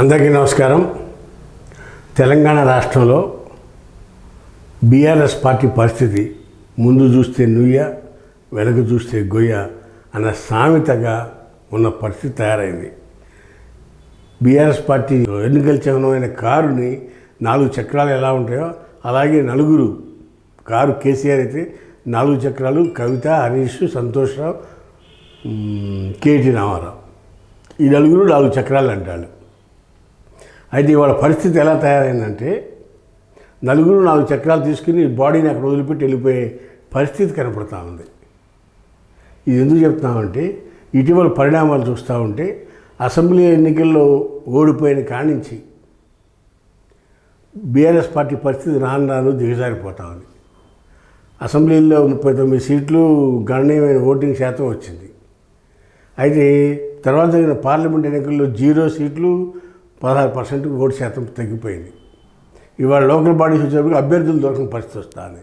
అందరికీ నమస్కారం. తెలంగాణ రాష్ట్రంలో బీఆర్ఎస్ పార్టీ పరిస్థితి ముందు చూస్తే నుయ్య వెనక చూస్తే గొయ్య అన్న సామెతగా ఉన్న పరిస్థితి తయారైంది. బీఆర్ఎస్ పార్టీ ఎన్నికల చిహ్నమైన కారుని నాలుగు చక్రాలు ఎలా ఉంటాయో అలాగే నలుగురు కారు కేసీఆర్ అయితే నాలుగు చక్రాలు కవిత హరీష్ సంతోష్రావు కేటీ రామారావు. ఈ నలుగురు నాలుగు చక్రాలు అంటారు అయితే ఇవాళ పరిస్థితి ఎలా తయారైందంటే నలుగురు నాలుగు చక్రాలు తీసుకుని బాడీని అక్కడ వదిలిపెట్టి వెళ్ళిపోయే పరిస్థితి కనపడతా ఉంది. ఇది ఎందుకు చెప్తున్నామంటే ఇటీవల పరిణామాలు చూస్తూ ఉంటే అసెంబ్లీ ఎన్నికల్లో ఓడిపోయిన కానించి బీఆర్ఎస్ పార్టీ పరిస్థితి రాను రాను దిగజారిపోతా ఉంది. అసెంబ్లీలో ముప్పై తొమ్మిది సీట్లు గణనీయమైన ఓటింగ్ శాతం వచ్చింది. అయితే తర్వాత జరిగిన పార్లమెంట్ ఎన్నికల్లో జీరో సీట్లు పదహారు పర్సెంట్ ఓటు శాతం తగ్గిపోయింది. ఇవాళ లోకల్ బాడీస్ వచ్చేటప్పుడు అభ్యర్థులు దొరకని పరిస్థితి వస్తుంది.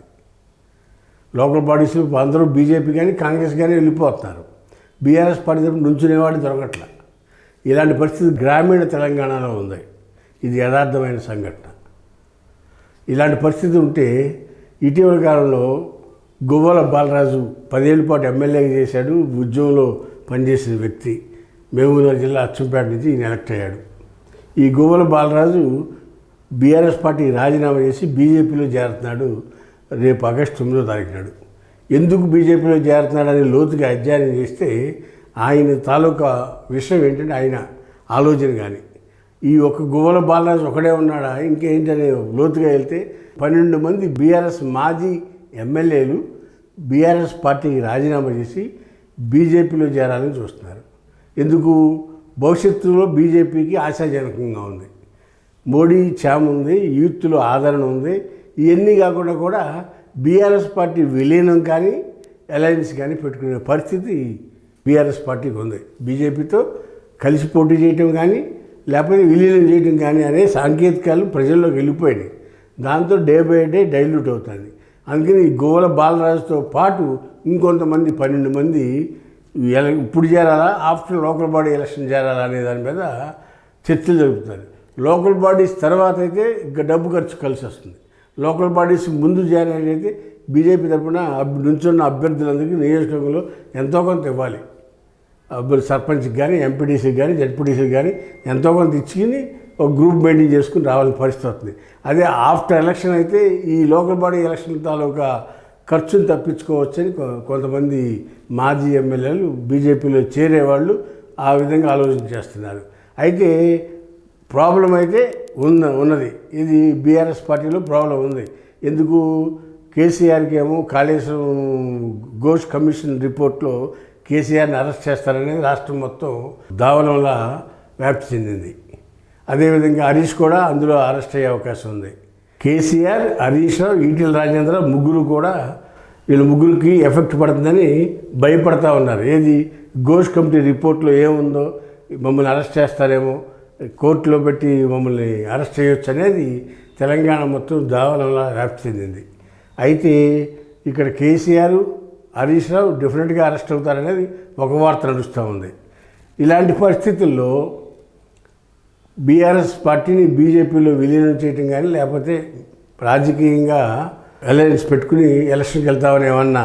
లోకల్ బాడీస్ అందరూ బీజేపీ కానీ కాంగ్రెస్ కానీ వెళ్ళిపోతున్నారు. బీఆర్ఎస్ పార్టీ తరపున నుంచునేవాడు దొరకట్ల. ఇలాంటి పరిస్థితి గ్రామీణ తెలంగాణలో ఉంది. ఇది యథార్థమైన సంఘటన. ఇలాంటి పరిస్థితి ఉంటే ఇటీవల కాలంలో గువ్వల బాలరాజు పదేళ్ళ పాటు ఎమ్మెల్యేగా చేశాడు ఉద్యమంలో పనిచేసిన వ్యక్తి. మహబూబ్నగర్ జిల్లా అచ్చంపేట నుంచి ఈయన ఎలక్ట్ అయ్యాడు. ఈ గువ్వల బాలరాజు బీఆర్ఎస్ పార్టీ రాజీనామా చేసి బీజేపీలో చేరుతున్నాడు రేపు ఆగస్టు తొమ్మిదో తారీఖు నాడు. ఎందుకు బీజేపీలో చేరుతున్నాడని లోతుగా అధ్యయనం చేస్తే ఆయన తాలూకా విషయం ఏంటంటే ఆయన ఆలోచన కానీ. ఈ ఒక్క గువ్వల బాలరాజు ఒకడే ఉన్నాడా? ఇంకేంటనే లోతుగా వెళ్తే పన్నెండు మంది బీఆర్ఎస్ మాజీ ఎమ్మెల్యేలు బీఆర్ఎస్ పార్టీకి రాజీనామా చేసి బీజేపీలో చేరాలని చూస్తున్నారు. ఎందుకు? భవిష్యత్తులో బీజేపీకి ఆశాజనకంగా ఉంది. మోడీ ఛామ్ ఉంది యూత్లో ఆదరణ ఉంది. ఇవన్నీ కాకుండా కూడా బీఆర్ఎస్ పార్టీ విలీనం కానీ అలయన్స్ కానీ పెట్టుకునే పరిస్థితి బీఆర్ఎస్ పార్టీకి ఉంది. బీజేపీతో కలిసి పోటీ చేయటం కానీ లేకపోతే విలీనం చేయటం కానీ అనే సాంకేతికాలు ప్రజల్లోకి వెళ్ళిపోయినాయి దాంతో డే బై డే డైల్యూట్ అవుతుంది. అందుకని ఈ గోవల బాలరాజుతో పాటు ఇంకొంతమంది పన్నెండు మంది ఇప్పుడు చేరాలా? ఆఫ్టర్ లోకల్ బాడీ ఎలక్షన్ చేరాలా అనే దాని మీద చర్చలు జరుగుతున్నాయి లోకల్ బాడీస్ తర్వాత అయితే ఇంకా డబ్బు ఖర్చు కలిసి వస్తుంది. లోకల్ బాడీస్ ముందు చేరాలైతే బీజేపీ తరఫున నుంచున్న అభ్యర్థులందరికీ నియోజకవర్గంలో ఎంతో కొంత ఇవ్వాలి. అభ్యర్థి సర్పంచ్కి కానీ ఎంపీడీసీకి కానీ జడ్పీడీసీకి కానీ ఎంతో కొంత ఇచ్చుకుని ఒక గ్రూప్ మెయింటైన్ చేసుకుని రావాల్సిన పరిస్థితి వస్తుంది. అదే ఆఫ్టర్ ఎలక్షన్ అయితే ఈ లోకల్ బాడీ ఎలక్షన్ తాలూకా ఖర్చును తప్పించుకోవచ్చని కొంతమంది మాజీ ఎమ్మెల్యేలు బీజేపీలో చేరేవాళ్ళు ఆ విధంగా ఆలోచన చేస్తున్నారు. అయితే ప్రాబ్లం అయితే ఉన్న ఉన్నది. ఇది బీఆర్ఎస్ పార్టీలో ప్రాబ్లం ఉంది. ఎందుకు? కేసీఆర్కి ఏమో కాళేశ్వరం ఘోష్ కమిషన్ రిపోర్ట్లో కేసీఆర్ని అరెస్ట్ చేస్తారనేది రాష్ట్రం మొత్తం దావలంలా వ్యాప్తి చెందింది. అదేవిధంగా హరీష్ కూడా అందులో అరెస్ట్ అయ్యే అవకాశం ఉంది. కేసీఆర్ హరీష్ రావు ఈటెల రాజేంద్ర ముగ్గురు కూడా వీళ్ళ ముగ్గురికి ఎఫెక్ట్ పడుతుందని భయపడతా ఉన్నారు. ఏది? ఘోష్ కమిటీ రిపోర్ట్లో ఏముందో మమ్మల్ని అరెస్ట్ చేస్తారేమో కోర్టులో పెట్టి మమ్మల్ని అరెస్ట్ చేయొచ్చు అనేది తెలంగాణ మొత్తం దావలంలా వ్యాప్తి చెందింది. అయితే ఇక్కడ కేసీఆర్ హరీష్ రావు డెఫినెట్గా అరెస్ట్ అవుతారనేది ఒక వార్త నడుస్తూ ఉంది. ఇలాంటి పరిస్థితుల్లో బీఆర్ఎస్ పార్టీని బీజేపీలో విలీనం చేయటం కానీ లేకపోతే రాజకీయంగా అలయన్స్ పెట్టుకుని ఎలక్షన్కి వెళ్తామని ఏమన్నా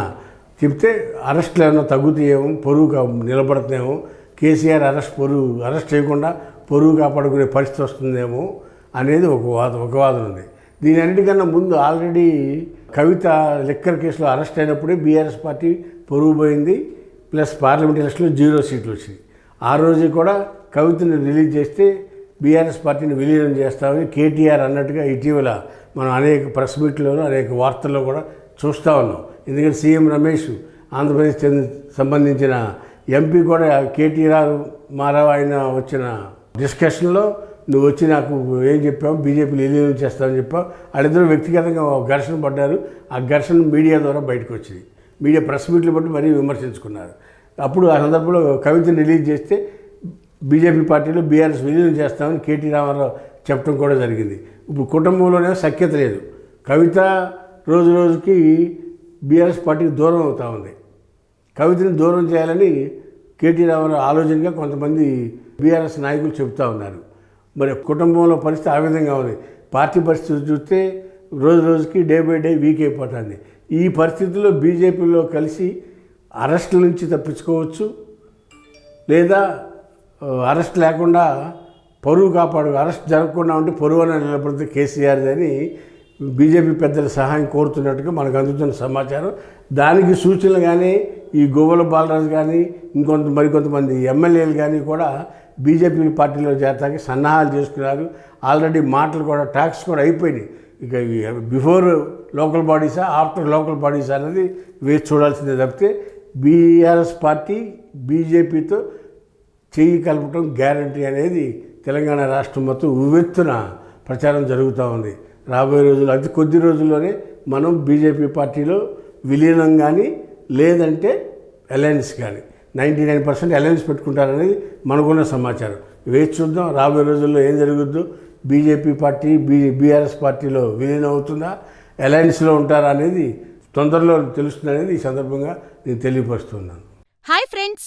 చెప్తే అరెస్ట్లు ఏమన్నా తగ్గుతాయేమో పొరుగు కా- నిలబడుతున్నాయేమో. కేసీఆర్ అరెస్ట్ పొరుగు అరెస్ట్ చేయకుండా పొరుగు కాపాడుకునే పరిస్థితి వస్తుందేమో అనేది ఒక వాదం ఒక వాదన ఉంది. దీని అన్నిటికన్నా ముందు ఆల్రెడీ కవిత లిక్కర్ కేసులో అరెస్ట్ అయినప్పుడే బీఆర్ఎస్ పార్టీ పొరుగు పోయింది ప్లస్ పార్లమెంట్ ఎలక్షన్లో జీరో సీట్లు వచ్చింది ఆ రోజు కూడా కవితను రిలీజ్ చేస్తే బీఆర్ఎస్ పార్టీని విలీనం చేస్తామని కేటీఆర్ అన్నట్టుగా ఇటీవల మనం అనేక ప్రెస్ మీట్లోనూ అనేక వార్తల్లో కూడా చూస్తూ ఉన్నాం. ఎందుకంటే సీఎం రమేష్ ఆంధ్రప్రదేశ్ చెంది సంబంధించిన ఎంపీ కూడా కేటీఆర్ మారావు ఆయన వచ్చిన డిస్కషన్లో నువ్వు వచ్చి నాకు ఏం చెప్పావు? బీజేపీ విలీనం చేస్తావని చెప్పావు. వాళ్ళిద్దరూ వ్యక్తిగతంగా ఒక ఘర్షణ పడ్డారు. ఆ ఘర్షణ మీడియా ద్వారా బయటకు వచ్చింది. మీడియా ప్రెస్ మీట్లు బట్టి మరీ విమర్శించుకున్నారు. అప్పుడు ఆ సందర్భంలో కవితను రిలీజ్ చేస్తే బీజేపీ పార్టీలో బీఆర్ఎస్ విలీనం చేస్తామని కేటీ రామారావు చెప్పడం కూడా జరిగింది. ఇప్పుడు కుటుంబంలోనే సఖ్యత లేదు. కవిత రోజు రోజుకి బీఆర్ఎస్ పార్టీకి దూరం అవుతా ఉంది. కవితని దూరం చేయాలని కేటీ రామారావు ఆలోచనగా కొంతమంది బీఆర్ఎస్ నాయకులు చెబుతూ ఉన్నారు. మరి కుటుంబంలో పరిస్థితి ఆ విధంగా ఉంది. పార్టీ పరిస్థితి చూస్తే రోజు రోజుకి డే బై డే వీక్ అయిపోతుంది. ఈ పరిస్థితుల్లో బీజేపీలో కలిసి అరెస్టుల నుంచి తప్పించుకోవచ్చు లేదా అరెస్ట్ లేకుండా పరువు కాపాడు అరెస్ట్ జరగకుండా ఉంటే పరువు అని నిలబడితే కేసీఆర్ అని బీజేపీ పెద్దల సహాయం కోరుతున్నట్టుగా మనకు అందుతున్న సమాచారం. దానికి సూచనలు కానీ ఈ గోవల బాలరాజు కానీ ఇంకొంత మరికొంతమంది ఎమ్మెల్యేలు కానీ కూడా బీజేపీ పార్టీలో చేరటానికి సన్నాహాలు చేసుకున్నారు. ఆల్రెడీ మాటలు కూడా టాక్స్ కూడా అయిపోయినాయి. ఇక బిఫోర్ లోకల్ బాడీసా ఆఫ్టర్ లోకల్ బాడీసా అనేది వేచి చూడాల్సిందే తప్పితే బీఆర్ఎస్ పార్టీ బీజేపీతో చేయి కలపటం గ్యారంటీ అనేది తెలంగాణ రాష్ట్రం మొత్తం ఉవ్వెత్తున ప్రచారం జరుగుతూ ఉంది. రాబోయే రోజుల్లో అతి కొద్ది రోజుల్లోనే మనం బీజేపీ పార్టీలో విలీనం కానీ లేదంటే అలయన్స్ కానీ నైంటీ నైన్ పర్సెంట్ అలయన్స్ పెట్టుకుంటారనేది మనకున్న సమాచారం. వేచి చూద్దాం రాబోయే రోజుల్లో ఏం జరుగుద్దో? బీజేపీ పార్టీ బీ బీఆర్ఎస్ పార్టీలో విలీనం అవుతుందా? అలయన్స్లో ఉంటారా అనేది తొందరలో తెలుస్తుంది అనేది ఈ సందర్భంగా నేను తెలియపరుస్తున్నాను. Hi friends!